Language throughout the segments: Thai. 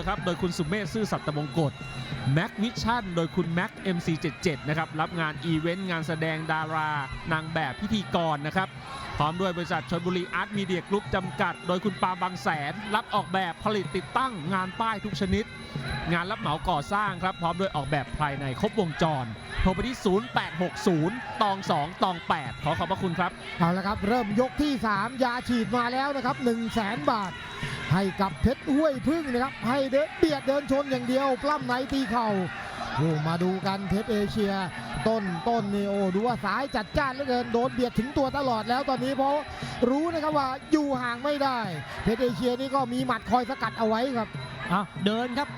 ร์ครับ โดยคุณสุเมธซื่อสัตย์มงกฎแม็กวิชั่นโดยคุณแม็ก MC77 นะครับ รับงานอีเวนต์ งานแสดงดารานางแบบพิธีกรนะครับ พร้อมด้วยบริษัทชนบุรีอาร์ตมีเดียกรุ๊ปจำกัด โดยคุณปาบางแสน รับออกแบบผลิตติดตั้งงานป้ายทุกชนิด งานรับเหมาก่อสร้างครับ พร้อมด้วยออกแบบภายในครบวงจร โทรไปที่ 0860 ตอง 2 ตอง 8 ขอขอบพระคุณครับ เอาละครับ เริ่มยกที่ 3 ยาฉีดมาแล้วนะครับ 1 0 0 0 0แสนบาท ให้กับเพชรห้วยพึ่งนะครับ ให้เดินเบียดเดินชนอย่างเดียวปล้ำไหนตีเข่ามาดูกันเพชรเอเชีย ต้นต้นนี่โอ้ดูว่าสายจัดจ้านเหลือเกินโดนเบียดถึงตัวตลอดแล้วตอนนี้เพราะรู้นะครับว่าอยู่ห่างไม่ได้ เพชรเอเชียนี่ก็มีหมัดคอยสกัดเอาไว้ครับอะเดินครับ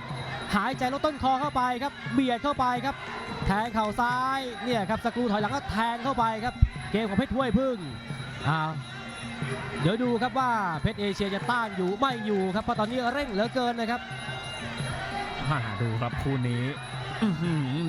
หายใจลดต้นคอเข้าไปครับ เบียดเข้าไปครับ แทงเข่าซ้ายเนี่ยครับสกรูถอยหลังก็แทงเข้าไปครับ เกมของเพชรห้วยพึ่งอ้าว เดี๋ยวดูครับว่าเพชรเอเชียจะต้านอยู่ไม่อยู่ครับเพราะตอนนี้เร่งเหลือเกินนะครับมาดูครับคู่นี้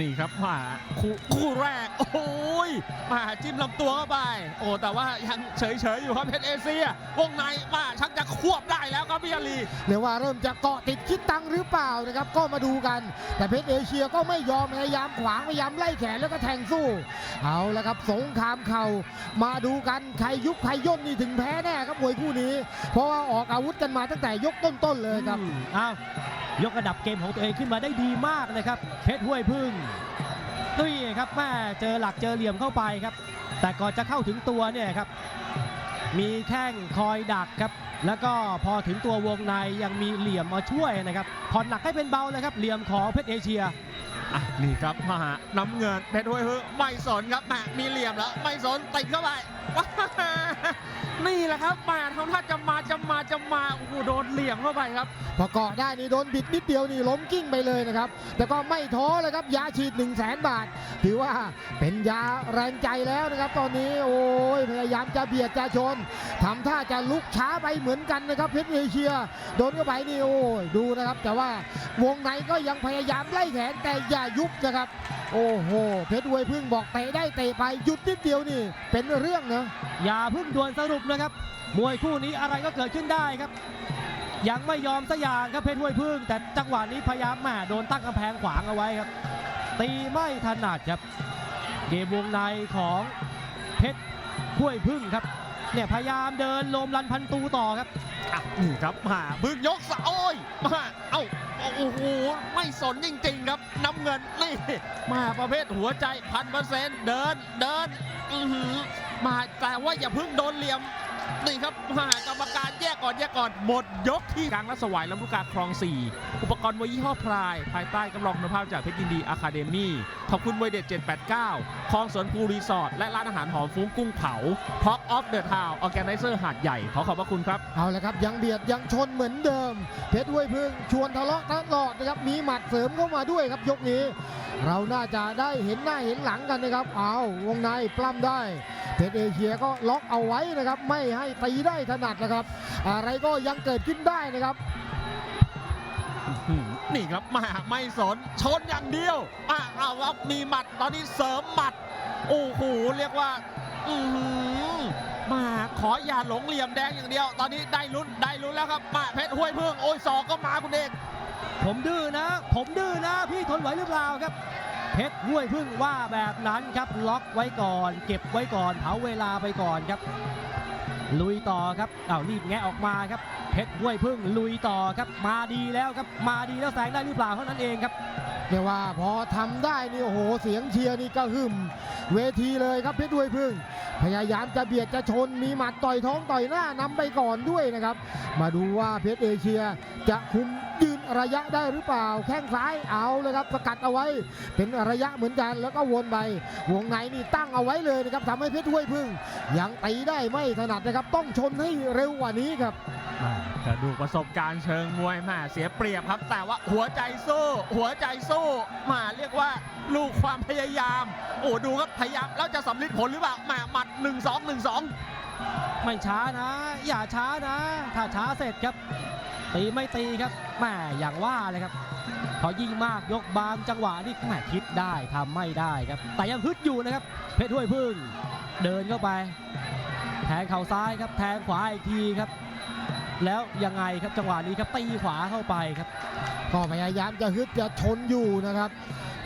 นี่ครับมาคู่คู่แรก โอ้ยมาจิ้มลำตัวเข้าไป โอ้แต่ว่ายังเฉยๆอยู่ครับเพชรเอเชียวงในมาชักจะควบได้แล้วครับพี่อาลีเรียกว่าเริ่มจะเกาะติดคิดตังค์หรือเปล่านะครับ ก็มาดูกัน แต่เพชรเอเชียก็ไม่ยอมพยายามขวางพยายามไล่แขนแล้วก็แทงสู้ เอาละครับสงครามเข่ามาดูกันใครยุบใครย่นนี่ถึงแพ้แน่ครับมวยคู่นี้ เพราะว่าออกอาวุธกันมาตั้งแต่ยกต้นๆเลยครับอืมอ้าว ยกระดับเกมของตัวเองขึ้นมาได้ดีมากนะครับ เพชรห้วยพึ่งนี่ครับแม่เจอหลักเจอเหลี่ยมเข้าไปครับ แต่ก่อนจะเข้าถึงตัวเนี่ยครับ มีแข้งคอยดักครับ แล้วก็พอถึงตัววงในยังมีเหลี่ยมมาช่วยนะครับผ่อนหนักให้เป็นเบาเลยครับเหลี่ยมของเพชรเอเชียอะนี่ครับมาหาน้ำเงินเพชรห้วยฮึไม่สนครับแหมมีเหลี่ยมแล้วไม่สนติดเข้าไป นี่แหละครับมาทำท่าจะมาจะมาจะมาโอ้โหโดนเหลี่ยมเข้าไปครับ พอเกาะได้นี่โดนบิดนิดเดียวนี่ล้มกิ้งไปเลยนะครับ แต่ก็ไม่ท้อเลยครับยาฉีด 1 0 0 0 0แสนบาท ถือว่าเป็นยาแรงใจแล้วนะครับ ตอนนี้โอ้ยพยายามจะเบียดจะชนทำท่าจะลุกช้าไปเหมือนกันนะครับเพชรเอเชีย โดนเข้าไปนี่โอ้ยดูนะครับ แต่ว่าวงในก็ยังพยายามไล่แขนแต่อย่ายุบนะครับโอ้โห เพชรอวยพึ่งบอกเตะได้เตะไปหยุดนิดเดียวนี่ เป็นเรื่องนะอย่าพิ่งด่วนสรุปนะครับ มวยคู่นี้อะไรก็เกิดขึ้นได้ครับ ยังไม่ยอมสักอย่างครับเพชรห้วยพึ่ง แต่จังหวะนี้พยายามแหม่โดนตั้งกำแพงขวางเอาไว้ครับ ตีไม่ถนัดครับ เกมวงในของเพชรห้วยพึ่งครับ เนี่ยพยายามเดินลมลันพันตูต่อครับอะนี่ครับมาบึงยกสะโอ้ยมาเอ้าโอ้โหไม่สนจริงๆครับน้ำเงินนี่มาประเภทหัวใจพันเปอร์เซ็นต์เดินเดินอือหือมาแต่ว่าอย่าเพึ่งโดนเหลี่ยมนี่ครับมากรรม การแยกก่อนแยกก่อนหมดยกที่กลางรัศวายลำลูกกาคลอง 4 อุปกรณ์มวยยี่ห้อพราย ภายใต้กำลองคุณภาพจากเพชรยินดีอะคาเดมี่ขอบคุณมวยเด็ด 789 คลองสวนภูรีสอร์ทและร้านอาหารหอมฟุ้งกุ้งเผาพ็อกออฟเดอะทาวออแกไนเซอร์หาดใหญ่ ขอขอบพระคุณครับ เอาละครับ ยังเบียดยังชนเหมือนเดิม เพชรห้วยพึ่งชวนทะเลาะตลอดนะครับมีหมัดเสริมเข้ามาด้วยครับยกนี้ เราน่าจะได้เห็นหน้าเห็นหลังกันนะครับเอาวงในปล้ำได้ เพชรเอเชียก็ล็อกเอาไว้นะครับ ไม่ให้ตีได้ถนัดนะครับ อะไรก็ยังเกิดขึ้นได้นะครับอืมนี่ครับมาไม่สนชนอย่างเดียวอะเอาครับมีหมัดตอนนี้เสริมหมัดโอ้โหเรียกว่า อือหือมาขออย่าหลงเหลี่ยมแดงอย่างเดียว ตอนนี้ได้ลุ้นได้ลุ้นแล้วครับมาเพชรห้วยพึ่งโอ้ยสอกก็มาคุณเอกผมดื้อนะ ผมดื้อนะ พี่ทนไหวหรือเปล่าครับ เพชรห้วยพึ่งว่าแบบนั้นครับล็อกไว้ก่อน เก็บไว้ก่อนเผาเวลาไปก่อนครับ ลุยต่อครับเอารีบแงะออกมาครับ เพชรห้วยพึ่งลุยต่อครับ มาดีแล้วครับ มาดีแล้วแสงได้หรือเปล่าเท่านั้นเองครับเรียกว่าพอทำได้นี่โอ้โหเสียงเชียร์นี่ก็หึมเวทีเลยครับเพชรด้วยพึ่งพยายามจะเบียดจะชนมีหมัดต่อยท้องต่อยหน้านำไปก่อนด้วยนะครับ มาดูว่าเพชรเอเชียจะคุมยื ระยะได้หรือเปล่า แข้งซ้ายเอาเลยครับสกัดเอาไว้ เป็นระยะเหมือนกันแล้วก็วนไปวงในนี่ตั้งเอาไว้เลยนะครับทำให้เพชรห้วยพึ่งยังตีได้ไม่ถนัดนะครับ ต้องชนให้เร็วกว่านี้ครับมากระดูกประสบการณ์เชิงมวยมาเสียเปรียบครับ แต่ว่าหัวใจสู้หัวใจสู้มาเรียกว่าลูกความพยายาม โอ้ดูครับพยายามแล้วจะสำลิดผลหรือเปล่ามาหมัด 1 2 1 2 ไม่ช้านะ อย่าช้านะ ถ้าช้าเสร็จครับ ตีไม่ตีครับแม่อย่างว่าเลยครับพอยิ่งมากยกบางจังหวะนี่แม่คิดได้ทำไม่ได้ครับ แต่ยังฮึดอยู่นะครับ เพชรห้วยพึ่ง เดินเข้าไป แทงเข่าซ้ายครับ แทงขวาอีกทีครับ แล้วยังไงครับจังหวะนี้ครับตีขวาเข้าไปครับก็พยายามจะฮึดจะชนอยู่นะครับ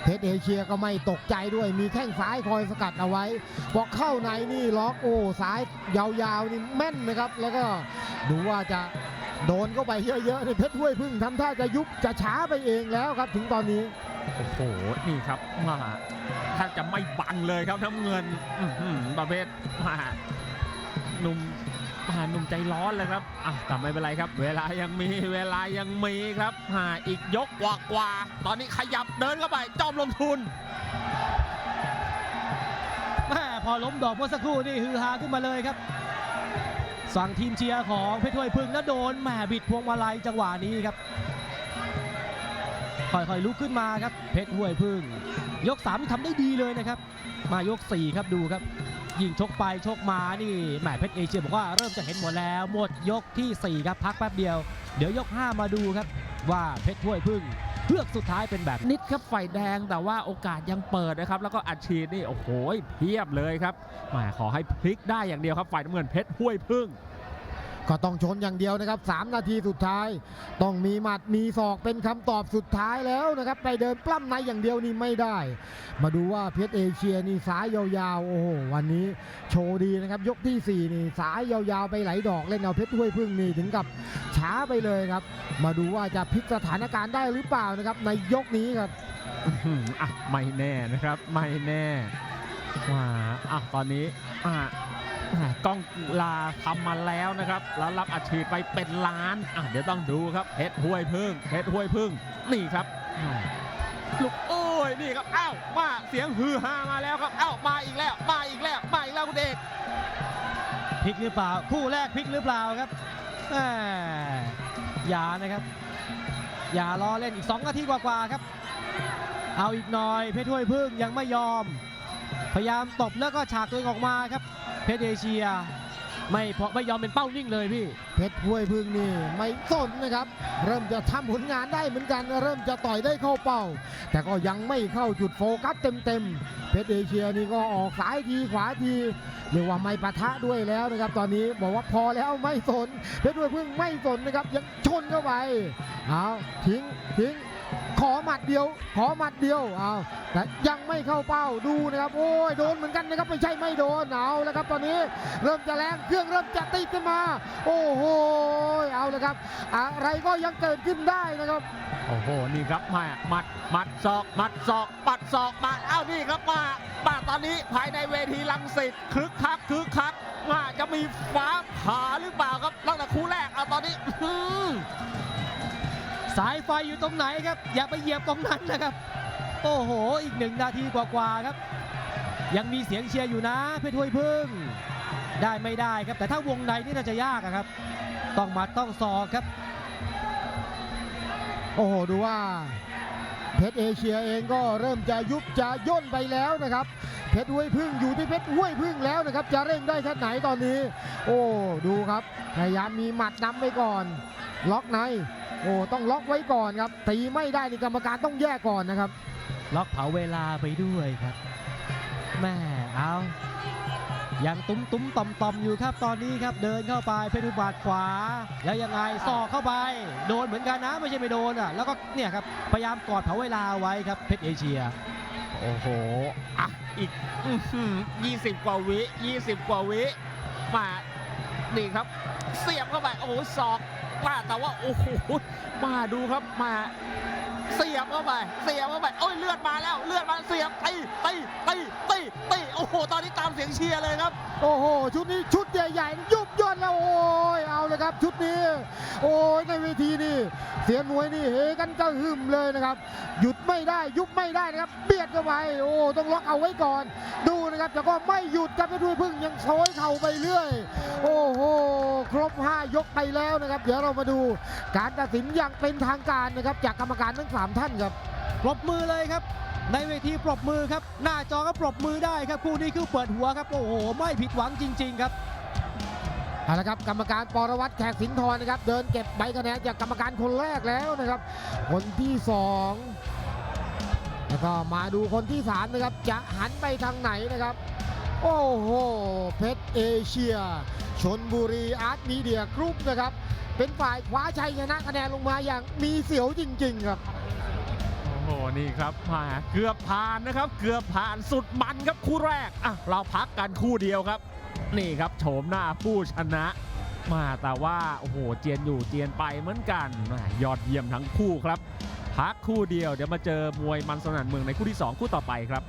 เพชรเอเชียก็ไม่ตกใจด้วยมีแข้งซ้ายคอยสกัดเอาไว้พอเข้าในนี่ล็อกโอ้ซ้ายยาวๆนี่แม่นนะครับ แล้วก็ดูว่าจะ โดนเข้าไปเยอะๆในเพชรห้วยพึ่งทำท่าจะยุบจะช้าไปเองแล้วครับถึงตอนนี้ โอ้โห นี่ครับมาแทบจะไม่บังเลยครับน้ำเงินอื้อหือประเภทมาหนุ่มมาหนุ่มใจร้อนเลยครับอะแต่ไม่เป็นไรครับ เวลายังมีเวลายังมีครับหาอีกยกกว่ากว่าๆตอนนี้ขยับเดินเข้าไปจอมลงทุนแม่พอล้มดอกเมื่อสักครู่นี่ฮือฮาขึ้นมาเลยครับ สั่งทีมเชียร์ของเพชรถ้วยพึ่งแล้วโดนแหม่บิดพวงมาลัยจังหวะนี้ครับค่อยๆลุกขึ้นมาครับเพชรห้วยพึ่ง ยก3นี่ทำได้ดีเลยนะครับ มายก 4 ครับดูครับ ยิงชกไปชกมานี่แหมเพชรเอเชียบอกว่าเริ่มจะเห็นหมดแล้ว หมดยกทีสี่4 ครับพักแป๊บเดียว เดี๋ยวยก 5 มาดูครับว่าเพชรถ้วยพึ่ง เพือกสุดท้ายเป็นแบบนิดครับไฟแดงแต่ว่าโอกาสยังเปิดนะครับ แล้วก็อัดฉีดนี่โอ้โหเพียบเลยครับแหมขอให้พลิกได้อย่างเดียวครับฝ่ายน้ำเงินเพชรห้วยพึ่ง ก็ต้องชนอย่างเดียวนะครับ 3 นาทีสุดท้าย ต้องมีหมัดมีศอกเป็นคำตอบสุดท้ายแล้วนะครับ ไปเดินปล้ำในอย่างเดียวนี่ไม่ได้ มาดูว่าเพชรเอเชียนี่ซ้ายยาวๆ โอ้โหวันนี้โชว์ดีนะครับ ยกที่ 4 นี่ซ้ายยาวๆ ไปไหลดอกเล่นเอาเพชรห้วยพึ่งนี่ถึงกับช้าไปเลยครับ มาดูว่าจะพลิกสถานการณ์ได้หรือเปล่านะครับ ในยกนี้ครับอะไม่แน่นะครับไม่แน่ว่าอะตอนนี้อะ กล้องลาทำมาแล้วนะครับ แล้วรับอัดฉีดไปเป็นล้านอะเดี๋ยวต้องดูครับเพชรห้วยพึ่งเพชรห้วยพึ่งนี่ครับอะลูกโอ้ยนี่ครับอ้าวมาเสียงฮือฮามาแล้วครับอ้าวมาอีกแล้ว มาอีกแล้วมาอีกแล้วคุณเอกพลิกหรือเปล่า คู่แรกพลิกหรือเปล่าครับแหม่อย่านะครับ อย่ารอเล่นอีก 2 นาทีกว่าๆครับ เอาอีกหน่อยเพชรถ้วยพึ่งยังไม่ยอม พยายามตบแล้วก็ฉากตัวเองออกมาครับ เพชรเอเชีย ไม่พอไม่ยอมเป็นเป้านิ่งเลยพี่ เพชรห้วยพึ่งนี่ไม่สนนะครับ เริ่มจะทำผลงานได้เหมือนกัน เริ่มจะต่อยได้เข้าเป้า แต่ก็ยังไม่เข้าจุดโฟกัสเต็มๆ เพชรเอเชียนี่ก็ออกซ้ายทีขวาทีเรียกว่าไม่ปะทะด้วยแล้วนะครับ ตอนนี้บอกว่าพอแล้วไม่สนเพชรห้วยพึ่งไม่สนนะครับยังชนเข้าไปเอาทิ้งทิ้ง ขอหมัดเดียว ขอหมัดเดียวเอาแต่ยังไม่เข้าเป้าดูนะครับ โอ้ยโดนเหมือนกันนะครับไม่ใช่ไม่โดนเอาแล้วครับตอนนี้เริ่มจะแรงเครื่องเริ่มจะติดขึ้นมา โอ้โหเอาเลยครับ อะไรก็ยังเกิดขึ้นได้นะครับโอ้โหนี่ครับมาหมัดหมัดศอกหมัดศอกปัดศอกมาเอ้านี่ครับมามาตอนนี้ภายในเวทีลังสิตคึกคักคึกคักมาจะมีฟ้าผ่าหรือเปล่าครับตั้งแต่คู่แรกเอาตอนนี้ สายไฟอยู่ตรงไหนครับ อย่าไปเหยียบตรงนั้นนะครับ โอ้โห อีกหนึ่งนาทีกว่าๆครับ ยังมีเสียงเชียร์อยู่นะ เพชรถ้วยพึ่ง ได้ไม่ได้ครับ แต่ถ้าวงในนี่น่าจะยากอะครับ ต้องหมัดต้องศอกครับ โอ้โห ดูว่าเพชรเอเชียเองก็เริ่มจะยุบจะย่นไปแล้วนะครับ เพชรห้วยพึ่งอยู่ที่เพชรห้วยพึ่งแล้วนะครับ จะเร่งได้แค่ไหนตอนนี้ โอ้ ดูครับพยายามมีหมัดนำไปก่อน ล็อกใน โอ้ต้องล็อกไว้ก่อนครับตีไม่ได้นี่กรรมการต้องแยกก่อนนะครับ ล็อกเผาเวลาไปด้วยครับแม่เอายังตุ้มตุ้มต่อมต่อมอยู่ครับตอนนี้ครับเดินเข้าไปเพชรอุบาทขวา แล้วยังไงศอกเข้าไป โดนเหมือนกันนะไม่ใช่ไม่โดนอะแล้วก็เนี่ยครับพยายามกอดเผาเวลาไว้ครับเพชรเอเชีย โอ้โหอะอีกยี่สิบกว่าวิยี่สิบกว่าวิมานี่ครับ เสียบเข้าไปโอ้โหศอกมา แต่ว่าโอ้โหมาดูครับมา เสียบเข้าไป เสียบเข้าไปโอ้ยเลือดมาแล้ว เลือดมาเสียบตีตีตีตีตีโอ้โห ตอนนี้ตามเสียงเชียร์เลยครับ โอ้โห ชุดนี้ชุดใหญ่ๆยุบย่นแล้วโอ้ยเอาเลยครับ ชุดนี้ โอ้ยในเวทีนี่เสียนมวยนี่เฮกันก็หึมเลยนะครับ หยุดไม่ได้ยุบไม่ได้นะครับ เบียดเข้าไปโอ้ต้องล็อกเอาไว้ก่อน ดูนะครับแต่ก็ไม่หยุดครับไปด้วยพึ่งยังโชยเข่าไปเรื่อย โอ้โหครบ 5 ยกไปแล้วนะครับ เดี๋ยวเรามาดูการตัดสินอย่างเป็นทางการนะครับจากกรรมการทั้ง3 ท่านครับปรบมือเลยครับ ในเวทีปรบมือครับ หน้าจอก็ปรบมือได้ครับคู่นี้คือเปิดหัวครับโอ้โหไม่ผิดหวังจริง ๆ ครับเอาละครับกรรมการปรวัตรแขกสินทรนะครับ เดินเก็บใบคะแนนจากกรรมการคนแรกแล้วนะครับ คนที่สองแล้วก็มาดูคนที่สามนะครับ จะหันไปทางไหนนะครับ โอ้โหเพชรเอเชียชนบุรีอาร์ตมีเดียกรุ๊ปนะครับ เป็นฝ่ายคว้าชัยชนะคะแนนลงมาอย่างมีเสียวจริง ๆ ครับ โอ้โห นี่ครับมาเกือบผ่านนะครับ เกือบผ่านสุดมันครับคู่แรก อะ เราพักกันคู่เดียวครับ นี่ครับโฉมหน้าผู้ชนะ มาแต่ว่าโอ้โห เจียนอยู่เจียนไปเหมือนกันแหม่ยอดเยี่ยมทั้งคู่ครับ พักคู่เดียวเดี๋ยวมาเจอมวยมันสนั่นเมืองในคู่ที่ 2 คู่ต่อไปครับ